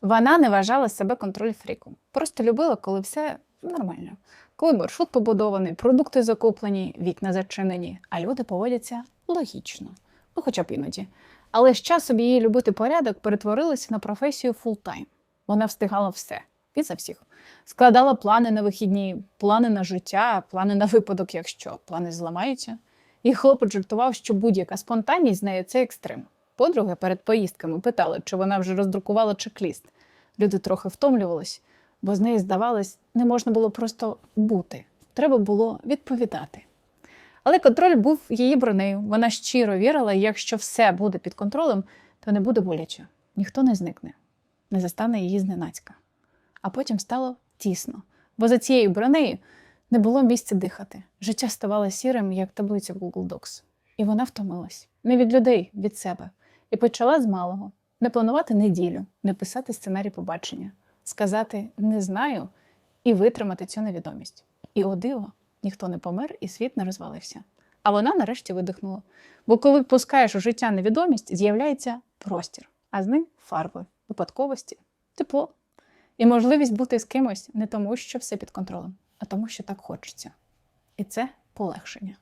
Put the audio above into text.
Вона не вважала себе контроль-фріком. Просто любила, коли все нормально. Коли маршрут побудований, продукти закуплені, вікна зачинені, а люди поводяться логічно, ну хоча б іноді. Але з часом її любити порядок перетворилася на професію фултайм. Вона встигала все і за всіх. Складала плани на вихідні, плани на життя, плани на випадок, якщо плани зламаються. І хлопець жартував, що будь-яка спонтанність з нею це екстрем. Подруги перед поїздками питали, чи вона вже роздрукувала чек-ліст. Люди трохи втомлювались, бо з нею, здавалось, не можна було просто бути. Треба було відповідати. Але контроль був її бронею. Вона щиро вірила, якщо все буде під контролем, то не буде боляче. Ніхто не зникне, не застане її зненацька. А потім стало тісно, бо за цією бронею не було місця дихати. Життя ставало сірим, як таблиця в Google Docs. І вона втомилась не від людей, від себе. І почала з малого не планувати неділю, не писати сценарій побачення, сказати не знаю і витримати цю невідомість. І о диво, ніхто не помер і світ не розвалився. А вона нарешті видихнула. Бо коли пускаєш у життя невідомість, з'являється простір, а з ним фарби, випадковості, тепло і можливість бути з кимось не тому, що все під контролем, а тому, що так хочеться. І це полегшення.